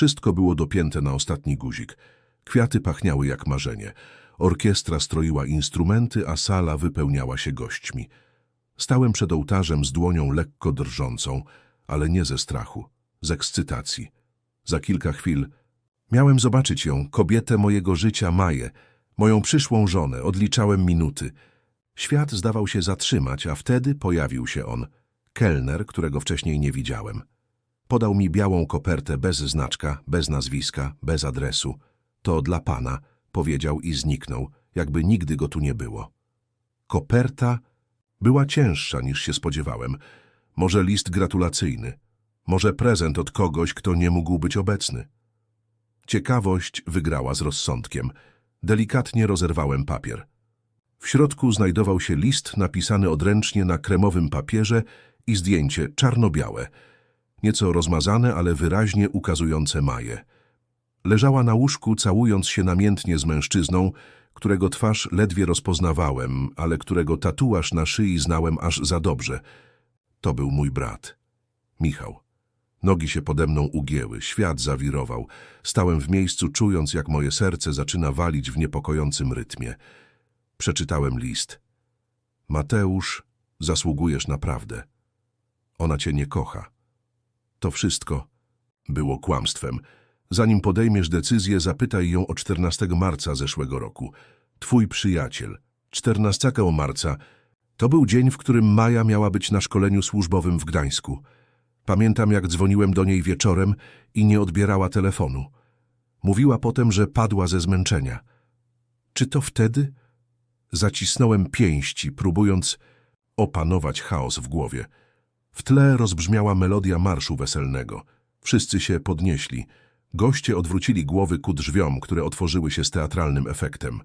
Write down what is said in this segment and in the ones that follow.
Wszystko było dopięte na ostatni guzik. Kwiaty pachniały jak marzenie. Orkiestra stroiła instrumenty, a sala wypełniała się gośćmi. Stałem przed ołtarzem z dłonią lekko drżącą, ale nie ze strachu, z ekscytacji. Za kilka chwil miałem zobaczyć ją, kobietę mojego życia, Maję, moją przyszłą żonę, odliczałem minuty. Świat zdawał się zatrzymać, a wtedy pojawił się on, kelner, którego wcześniej nie widziałem. Podał mi białą kopertę bez znaczka, bez nazwiska, bez adresu. To dla pana, powiedział i zniknął, jakby nigdy go tu nie było. Koperta była cięższa niż się spodziewałem. Może list gratulacyjny, może prezent od kogoś, kto nie mógł być obecny. Ciekawość wygrała z rozsądkiem. Delikatnie rozerwałem papier. W środku znajdował się list napisany odręcznie na kremowym papierze i zdjęcie czarno-białe, nieco rozmazane, ale wyraźnie ukazujące Maję. Leżała na łóżku, całując się namiętnie z mężczyzną, którego twarz ledwie rozpoznawałem, ale którego tatuaż na szyi znałem aż za dobrze. To był mój brat. Michał. Nogi się pode mną ugięły, świat zawirował. Stałem w miejscu, czując, jak moje serce zaczyna walić w niepokojącym rytmie. Przeczytałem list. Mateusz, zasługujesz naprawdę. Ona cię nie kocha. To wszystko było kłamstwem. Zanim podejmiesz decyzję, zapytaj ją o 14 marca zeszłego roku. Twój przyjaciel. 14 marca to był dzień, w którym Maja miała być na szkoleniu służbowym w Gdańsku. Pamiętam, jak dzwoniłem do niej wieczorem i nie odbierała telefonu. Mówiła potem, że padła ze zmęczenia. Czy to wtedy? Zacisnąłem pięści, próbując opanować chaos w głowie. W tle rozbrzmiała melodia marszu weselnego. Wszyscy się podnieśli. Goście odwrócili głowy ku drzwiom, które otworzyły się z teatralnym efektem.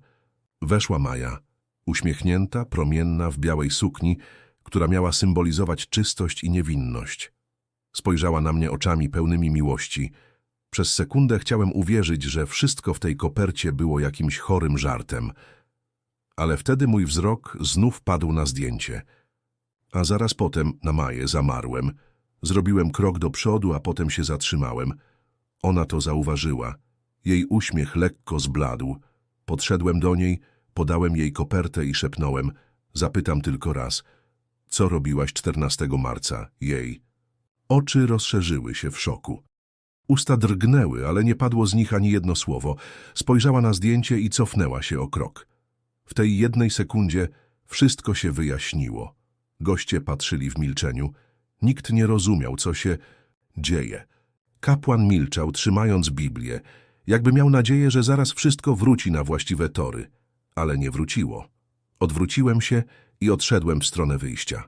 Weszła Maja, uśmiechnięta, promienna, w białej sukni, która miała symbolizować czystość i niewinność. Spojrzała na mnie oczami pełnymi miłości. Przez sekundę chciałem uwierzyć, że wszystko w tej kopercie było jakimś chorym żartem. Ale wtedy mój wzrok znów padł na zdjęcie. A zaraz potem na Maję zamarłem. Zrobiłem krok do przodu, a potem się zatrzymałem. Ona to zauważyła. Jej uśmiech lekko zbladł. Podszedłem do niej, podałem jej kopertę i szepnąłem. Zapytam tylko raz. Co robiłaś 14 marca? Jej. Oczy rozszerzyły się w szoku. Usta drgnęły, ale nie padło z nich ani jedno słowo. Spojrzała na zdjęcie i cofnęła się o krok. W tej jednej sekundzie wszystko się wyjaśniło. Goście patrzyli w milczeniu. Nikt nie rozumiał, co się dzieje. Kapłan milczał, trzymając Biblię, jakby miał nadzieję, że zaraz wszystko wróci na właściwe tory. Ale nie wróciło. Odwróciłem się i odszedłem w stronę wyjścia.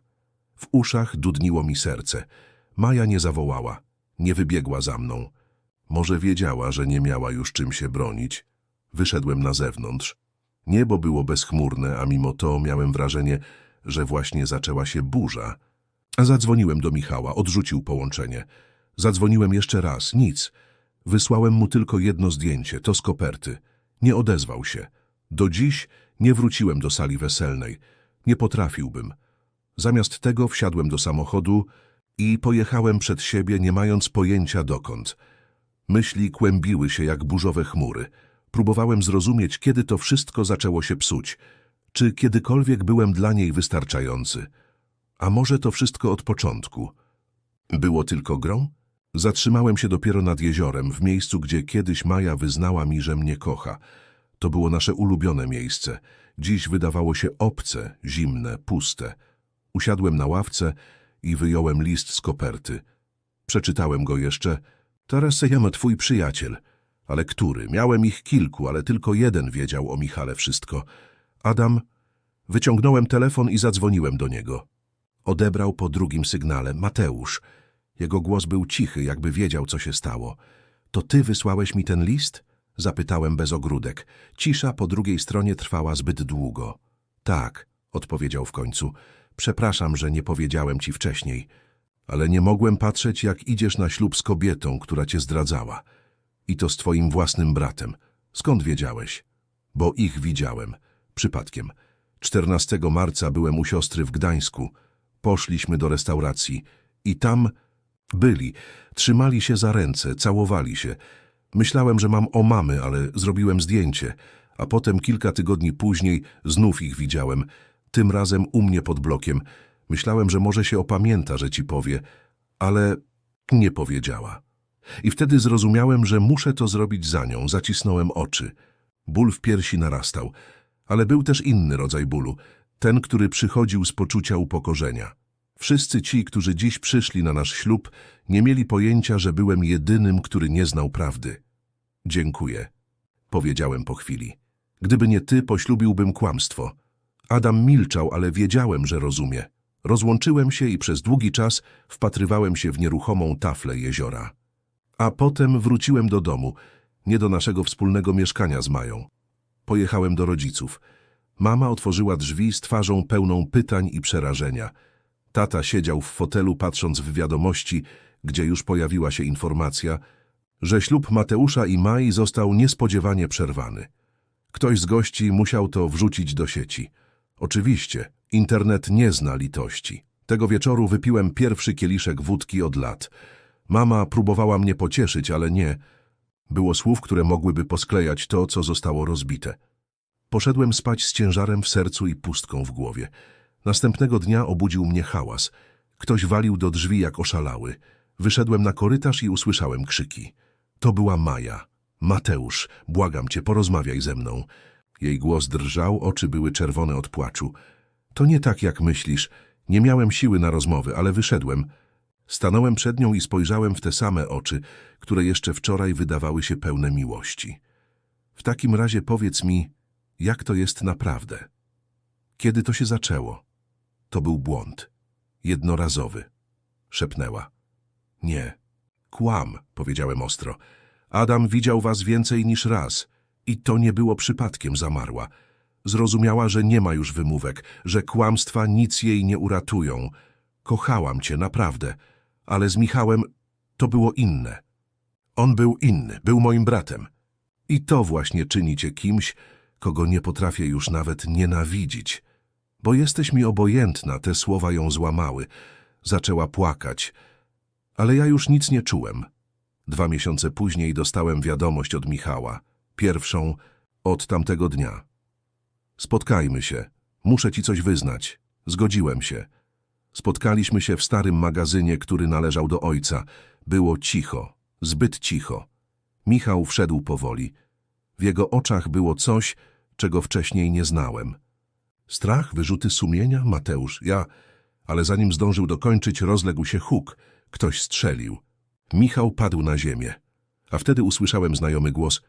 W uszach dudniło mi serce. Maja nie zawołała, nie wybiegła za mną. Może wiedziała, że nie miała już czym się bronić. Wyszedłem na zewnątrz. Niebo było bezchmurne, a mimo to miałem wrażenie, że właśnie zaczęła się burza. Zadzwoniłem do Michała, odrzucił połączenie. Zadzwoniłem jeszcze raz, nic. Wysłałem mu tylko jedno zdjęcie, to z koperty. Nie odezwał się. Do dziś nie wróciłem do sali weselnej. Nie potrafiłbym. Zamiast tego wsiadłem do samochodu i pojechałem przed siebie, nie mając pojęcia dokąd. Myśli kłębiły się jak burzowe chmury. Próbowałem zrozumieć, kiedy to wszystko zaczęło się psuć. Czy kiedykolwiek byłem dla niej wystarczający? A może to wszystko od początku? Było tylko grą? Zatrzymałem się dopiero nad jeziorem, w miejscu, gdzie kiedyś Maja wyznała mi, że mnie kocha. To było nasze ulubione miejsce. Dziś wydawało się obce, zimne, puste. Usiadłem na ławce i wyjąłem list z koperty. Przeczytałem go jeszcze. Teraz jemy twój przyjaciel. Ale który? Miałem ich kilku, ale tylko jeden wiedział o Michale wszystko. Adam... Wyciągnąłem telefon i zadzwoniłem do niego. Odebrał po drugim sygnale. Mateusz. Jego głos był cichy, jakby wiedział, co się stało. To ty wysłałeś mi ten list? Zapytałem bez ogródek. Cisza po drugiej stronie trwała zbyt długo. Tak, odpowiedział w końcu. Przepraszam, że nie powiedziałem ci wcześniej, ale nie mogłem patrzeć, jak idziesz na ślub z kobietą, która cię zdradzała. I to z twoim własnym bratem. Skąd wiedziałeś? Bo ich widziałem. Przypadkiem. 14 marca byłem u siostry w Gdańsku. Poszliśmy do restauracji i tam Byli, trzymali się za ręce, całowali się. Myślałem, że mam o mamy, ale zrobiłem zdjęcie, a potem kilka tygodni później znów ich widziałem, tym razem u mnie pod blokiem. Myślałem, że może się opamięta, że ci powie, ale nie powiedziała. I wtedy zrozumiałem, że muszę to zrobić za nią, zacisnąłem oczy. Ból w piersi narastał, ale był też inny rodzaj bólu, ten, który przychodził z poczucia upokorzenia. Wszyscy ci, którzy dziś przyszli na nasz ślub, nie mieli pojęcia, że byłem jedynym, który nie znał prawdy. Dziękuję, powiedziałem po chwili. Gdyby nie ty, poślubiłbym kłamstwo. Adam milczał, ale wiedziałem, że rozumie. Rozłączyłem się i przez długi czas wpatrywałem się w nieruchomą taflę jeziora. A potem wróciłem do domu, nie do naszego wspólnego mieszkania z Mają. Pojechałem do rodziców. Mama otworzyła drzwi z twarzą pełną pytań i przerażenia. Tata siedział w fotelu patrząc w wiadomości, gdzie już pojawiła się informacja, że ślub Mateusza i Mai został niespodziewanie przerwany. Ktoś z gości musiał to wrzucić do sieci. Oczywiście, internet nie zna litości. Tego wieczoru wypiłem pierwszy kieliszek wódki od lat. Mama próbowała mnie pocieszyć, ale nie. Było słów, które mogłyby posklejać to, co zostało rozbite. Poszedłem spać z ciężarem w sercu i pustką w głowie. Następnego dnia obudził mnie hałas. Ktoś walił do drzwi jak oszalały. Wyszedłem na korytarz i usłyszałem krzyki. To była Maja. Mateusz, błagam cię, porozmawiaj ze mną. Jej głos drżał, oczy były czerwone od płaczu. To nie tak, jak myślisz. Nie miałem siły na rozmowy, ale wyszedłem. Stanąłem przed nią i spojrzałem w te same oczy, które jeszcze wczoraj wydawały się pełne miłości. W takim razie powiedz mi, jak to jest naprawdę? Kiedy to się zaczęło? To był błąd. Jednorazowy. Szepnęła. Nie. Kłam, powiedziałem ostro. Adam widział was więcej niż raz. I to nie było przypadkiem, zamarła. Zrozumiała, że nie ma już wymówek, że kłamstwa nic jej nie uratują. Kochałam cię, naprawdę. Ale z Michałem to było inne. On był inny, był moim bratem. I to właśnie czyni cię kimś, kogo nie potrafię już nawet nienawidzić. Bo jesteś mi obojętna, te słowa ją złamały. Zaczęła płakać. Ale ja już nic nie czułem. Dwa miesiące później dostałem wiadomość od Michała. Pierwszą od tamtego dnia. Spotkajmy się. Muszę ci coś wyznać. Zgodziłem się. Spotkaliśmy się w starym magazynie, który należał do ojca. Było cicho, zbyt cicho. Michał wszedł powoli. W jego oczach było coś, czego wcześniej nie znałem. Strach, wyrzuty sumienia, Mateusz, ja... Ale zanim zdążył dokończyć, rozległ się huk. Ktoś strzelił. Michał padł na ziemię. A wtedy usłyszałem znajomy głos.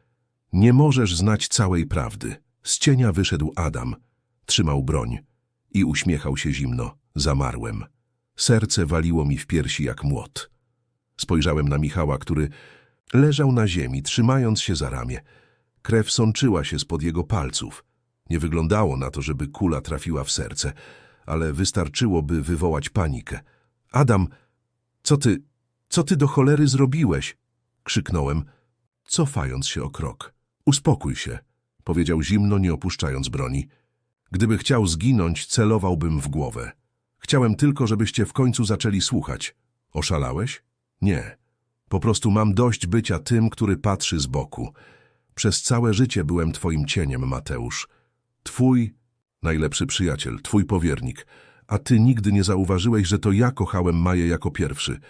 Nie możesz znać całej prawdy. Z cienia wyszedł Adam. Trzymał broń. I uśmiechał się zimno. Zamarłem. Serce waliło mi w piersi jak młot. Spojrzałem na Michała, który leżał na ziemi, trzymając się za ramię. Krew sączyła się spod jego palców. Nie wyglądało na to, żeby kula trafiła w serce, ale wystarczyło, by wywołać panikę. Adam, co ty, co ty do cholery zrobiłeś? Krzyknąłem, cofając się o krok. Uspokój się, powiedział zimno, nie opuszczając broni. Gdyby chciał zginąć, celowałbym w głowę. Chciałem tylko, żebyście w końcu zaczęli słuchać. Oszalałeś? Nie. Po prostu mam dość bycia tym, który patrzy z boku. Przez całe życie byłem twoim cieniem, Mateusz. Twój najlepszy przyjaciel, twój powiernik. A ty nigdy nie zauważyłeś, że to ja kochałem Maję jako pierwszy.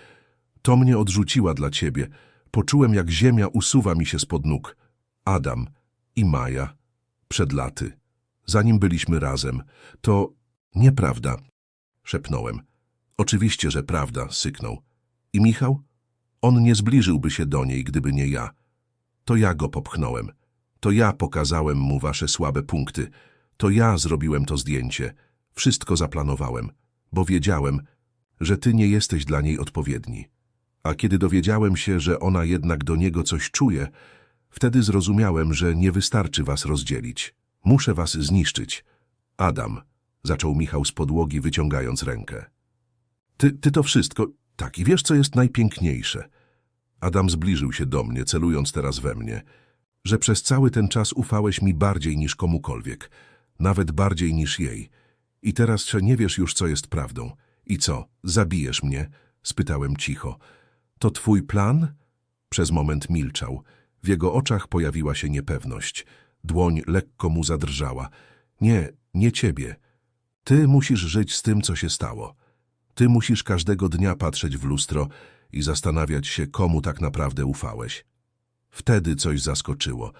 To mnie odrzuciła dla ciebie. Poczułem, jak ziemia usuwa mi się spod nóg. Adam i Maja. Przed laty. Zanim byliśmy razem. To nieprawda. Szepnąłem. Oczywiście, że prawda, syknął. I Michał? On nie zbliżyłby się do niej, gdyby nie ja. To ja go popchnąłem. To ja pokazałem mu wasze słabe punkty. To ja zrobiłem to zdjęcie. Wszystko zaplanowałem, bo wiedziałem, że ty nie jesteś dla niej odpowiedni. A kiedy dowiedziałem się, że ona jednak do niego coś czuje, wtedy zrozumiałem, że nie wystarczy was rozdzielić. Muszę was zniszczyć. Adam, zaczął Michał z podłogi, wyciągając rękę. Ty, ty to wszystko... Tak, i wiesz, co jest najpiękniejsze? Adam zbliżył się do mnie, celując teraz we mnie, że przez cały ten czas ufałeś mi bardziej niż komukolwiek, nawet bardziej niż jej. I teraz, że nie wiesz już, co jest prawdą. I co, zabijesz mnie? Spytałem cicho. To twój plan? Przez moment milczał. W jego oczach pojawiła się niepewność. Dłoń lekko mu zadrżała. Nie, nie ciebie. Ty musisz żyć z tym, co się stało. Ty musisz każdego dnia patrzeć w lustro i zastanawiać się, komu tak naprawdę ufałeś. Wtedy coś zaskoczyło.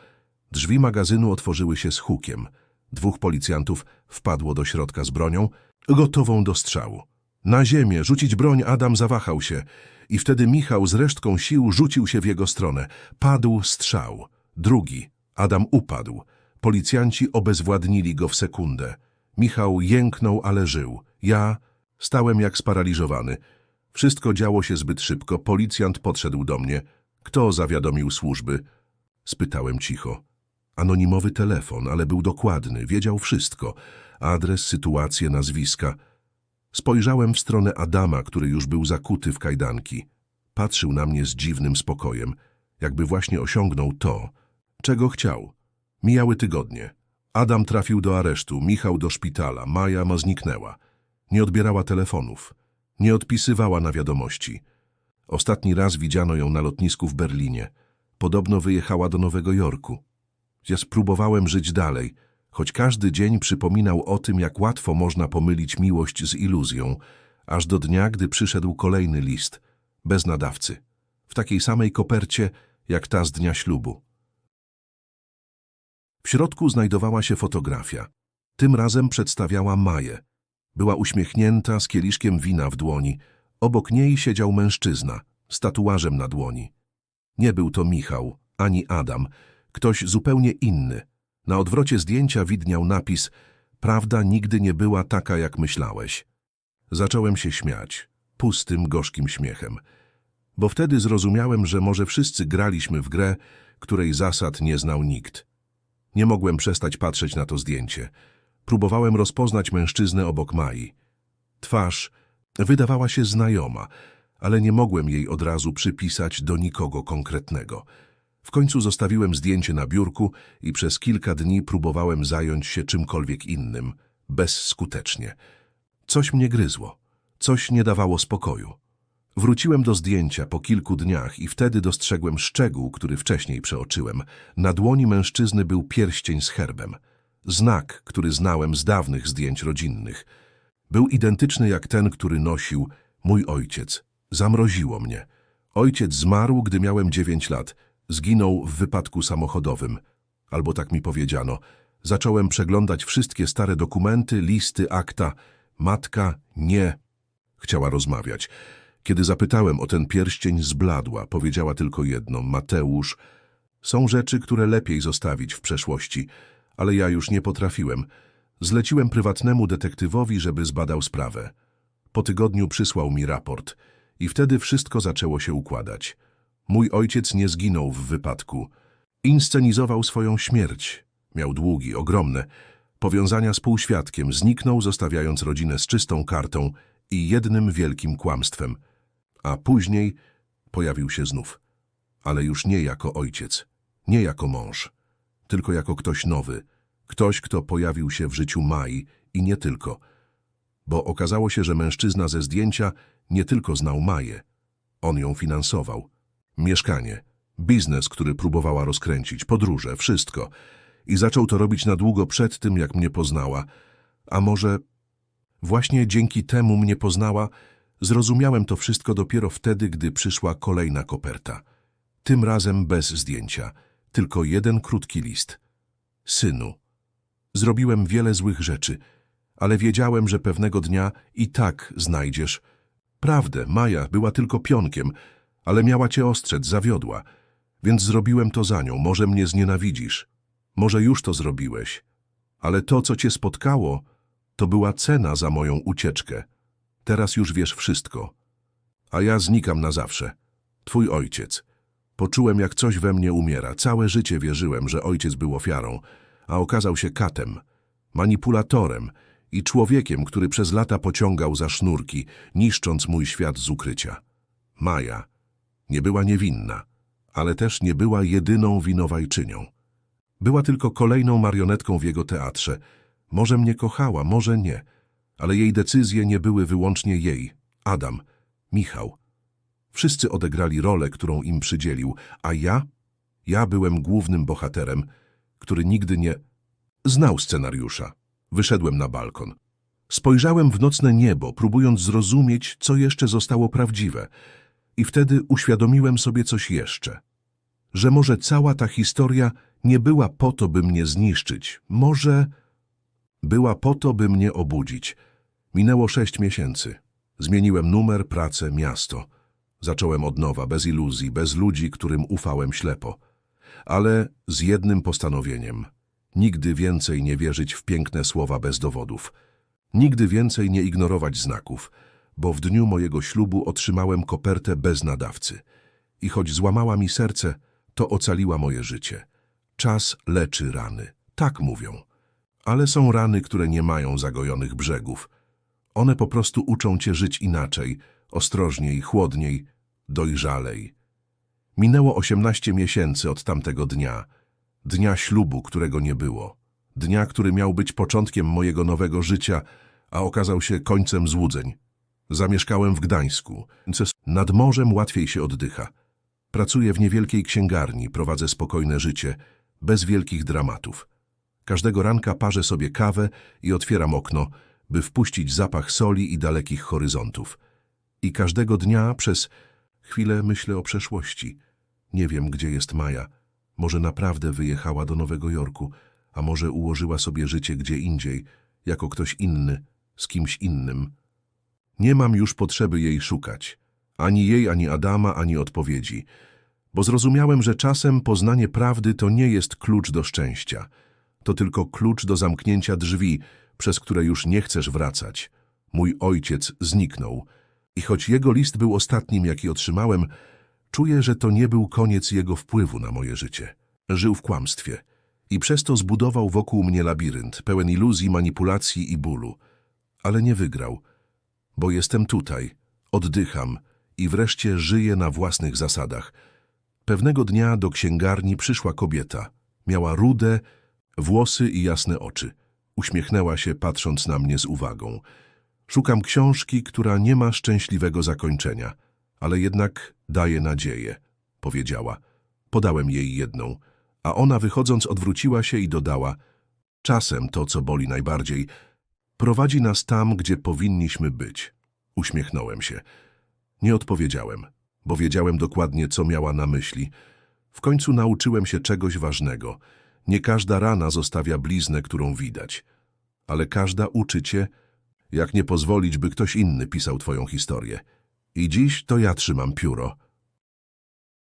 Drzwi magazynu otworzyły się z hukiem. Dwóch policjantów wpadło do środka z bronią, gotową do strzału. Na ziemię rzucić broń Adam zawahał się i wtedy Michał z resztką sił rzucił się w jego stronę. Padł strzał. Drugi. Adam upadł. Policjanci obezwładnili go w sekundę. Michał jęknął, ale żył. Ja stałem jak sparaliżowany. Wszystko działo się zbyt szybko. Policjant podszedł do mnie. Kto zawiadomił służby? Spytałem cicho. Anonimowy telefon, ale był dokładny, wiedział wszystko. Adres, sytuację, nazwiska. Spojrzałem w stronę Adama, który już był zakuty w kajdanki. Patrzył na mnie z dziwnym spokojem, jakby właśnie osiągnął to, czego chciał. Mijały tygodnie. Adam trafił do aresztu, Michał do szpitala, Maja ma zniknęła. Nie odbierała telefonów. Nie odpisywała na wiadomości. Ostatni raz widziano ją na lotnisku w Berlinie. Podobno wyjechała do Nowego Jorku. Ja spróbowałem żyć dalej, choć każdy dzień przypominał o tym, jak łatwo można pomylić miłość z iluzją, aż do dnia, gdy przyszedł kolejny list, bez nadawcy, w takiej samej kopercie, jak ta z dnia ślubu. W środku znajdowała się fotografia. Tym razem przedstawiała Maję. Była uśmiechnięta, z kieliszkiem wina w dłoni. Obok niej siedział mężczyzna, z tatuażem na dłoni. Nie był to Michał, ani Adam, ktoś zupełnie inny. Na odwrocie zdjęcia widniał napis Prawda nigdy nie była taka, jak myślałeś. Zacząłem się śmiać, pustym, gorzkim śmiechem. Bo wtedy zrozumiałem, że może wszyscy graliśmy w grę, której zasad nie znał nikt. Nie mogłem przestać patrzeć na to zdjęcie. Próbowałem rozpoznać mężczyznę obok Mai. Twarz wydawała się znajoma, ale nie mogłem jej od razu przypisać do nikogo konkretnego. W końcu zostawiłem zdjęcie na biurku i przez kilka dni próbowałem zająć się czymkolwiek innym, bezskutecznie. Coś mnie gryzło, coś nie dawało spokoju. Wróciłem do zdjęcia po kilku dniach i wtedy dostrzegłem szczegół, który wcześniej przeoczyłem. Na dłoni mężczyzny był pierścień z herbem. Znak, który znałem z dawnych zdjęć rodzinnych. Był identyczny jak ten, który nosił mój ojciec. Zamroziło mnie. Ojciec zmarł, gdy miałem dziewięć lat. Zginął w wypadku samochodowym. Albo tak mi powiedziano. Zacząłem przeglądać wszystkie stare dokumenty, listy, akta. Matka nie chciała rozmawiać. Kiedy zapytałem o ten pierścień, zbladła. Powiedziała tylko jedno. Mateusz, są rzeczy, które lepiej zostawić w przeszłości, ale ja już nie potrafiłem. Zleciłem prywatnemu detektywowi, żeby zbadał sprawę. Po tygodniu przysłał mi raport i wtedy wszystko zaczęło się układać. Mój ojciec nie zginął w wypadku. Inscenizował swoją śmierć. Miał długi, ogromne. Powiązania z półświadkiem zniknął, zostawiając rodzinę z czystą kartą i jednym wielkim kłamstwem. A później pojawił się znów. Ale już nie jako ojciec, nie jako mąż, tylko jako ktoś nowy. Ktoś, kto pojawił się w życiu Mai i nie tylko. Bo okazało się, że mężczyzna ze zdjęcia nie tylko znał Maję. On ją finansował. Mieszkanie, biznes, który próbowała rozkręcić, podróże, wszystko. I zaczął to robić na długo przed tym, jak mnie poznała. A może właśnie dzięki temu mnie poznała, zrozumiałem to wszystko dopiero wtedy, gdy przyszła kolejna koperta. Tym razem bez zdjęcia, tylko jeden krótki list. Synu, zrobiłem wiele złych rzeczy, ale wiedziałem, że pewnego dnia i tak znajdziesz. Prawdę, Maja była tylko pionkiem, ale miała cię ostrzec, zawiodła. Więc zrobiłem to za nią. Może mnie znienawidzisz. Może już to zrobiłeś. Ale to, co cię spotkało, to była cena za moją ucieczkę. Teraz już wiesz wszystko. A ja znikam na zawsze. Twój ojciec. Poczułem, jak coś we mnie umiera. Całe życie wierzyłem, że ojciec był ofiarą, a okazał się katem, manipulatorem i człowiekiem, który przez lata pociągał za sznurki, niszcząc mój świat z ukrycia. Maja nie była niewinna, ale też nie była jedyną winowajczynią. Była tylko kolejną marionetką w jego teatrze. Może mnie kochała, może nie, ale jej decyzje nie były wyłącznie jej. Adam, Michał. Wszyscy odegrali rolę, którą im przydzielił, a ja? Ja byłem głównym bohaterem, który nigdy nie znał scenariusza. Wyszedłem na balkon. Spojrzałem w nocne niebo, próbując zrozumieć, co jeszcze zostało prawdziwe. I wtedy uświadomiłem sobie coś jeszcze. Że może cała ta historia nie była po to, by mnie zniszczyć. Może była po to, by mnie obudzić. Minęło sześć miesięcy. Zmieniłem numer, pracę, miasto. Zacząłem od nowa, bez iluzji, bez ludzi, którym ufałem ślepo. Ale z jednym postanowieniem. Nigdy więcej nie wierzyć w piękne słowa bez dowodów. Nigdy więcej nie ignorować znaków, bo w dniu mojego ślubu otrzymałem kopertę bez nadawcy. I choć złamała mi serce, to ocaliła moje życie. Czas leczy rany. Tak mówią. Ale są rany, które nie mają zagojonych brzegów. One po prostu uczą cię żyć inaczej, ostrożniej, chłodniej, dojrzalej. Minęło osiemnaście miesięcy od tamtego dnia. Dnia ślubu, którego nie było. Dnia, który miał być początkiem mojego nowego życia, a okazał się końcem złudzeń. Zamieszkałem w Gdańsku, nad morzem łatwiej się oddycha. Pracuję w niewielkiej księgarni, prowadzę spokojne życie, bez wielkich dramatów. Każdego ranka parzę sobie kawę i otwieram okno, by wpuścić zapach soli i dalekich horyzontów. I każdego dnia przez chwilę myślę o przeszłości. Nie wiem, gdzie jest Maja. Może naprawdę wyjechała do Nowego Jorku, a może ułożyła sobie życie gdzie indziej, jako ktoś inny, z kimś innym. Nie mam już potrzeby jej szukać. Ani jej, ani Adama, ani odpowiedzi. Bo zrozumiałem, że czasem poznanie prawdy to nie jest klucz do szczęścia. To tylko klucz do zamknięcia drzwi, przez które już nie chcesz wracać. Mój ojciec zniknął. I choć jego list był ostatnim, jaki otrzymałem, czuję, że to nie był koniec jego wpływu na moje życie. Żył w kłamstwie. I przez to zbudował wokół mnie labirynt, pełen iluzji, manipulacji i bólu. Ale nie wygrał, bo jestem tutaj, oddycham i wreszcie żyję na własnych zasadach. Pewnego dnia do księgarni przyszła kobieta. Miała rude, włosy i jasne oczy. Uśmiechnęła się, patrząc na mnie z uwagą. Szukam książki, która nie ma szczęśliwego zakończenia, ale jednak daje nadzieję, powiedziała. Podałem jej jedną, a ona wychodząc odwróciła się i dodała Czasem to, co boli najbardziej, prowadzi nas tam, gdzie powinniśmy być. Uśmiechnąłem się. Nie odpowiedziałem, bo wiedziałem dokładnie, co miała na myśli. W końcu nauczyłem się czegoś ważnego. Nie każda rana zostawia bliznę, którą widać, ale każda uczy cię, jak nie pozwolić, by ktoś inny pisał twoją historię. I dziś to ja trzymam pióro.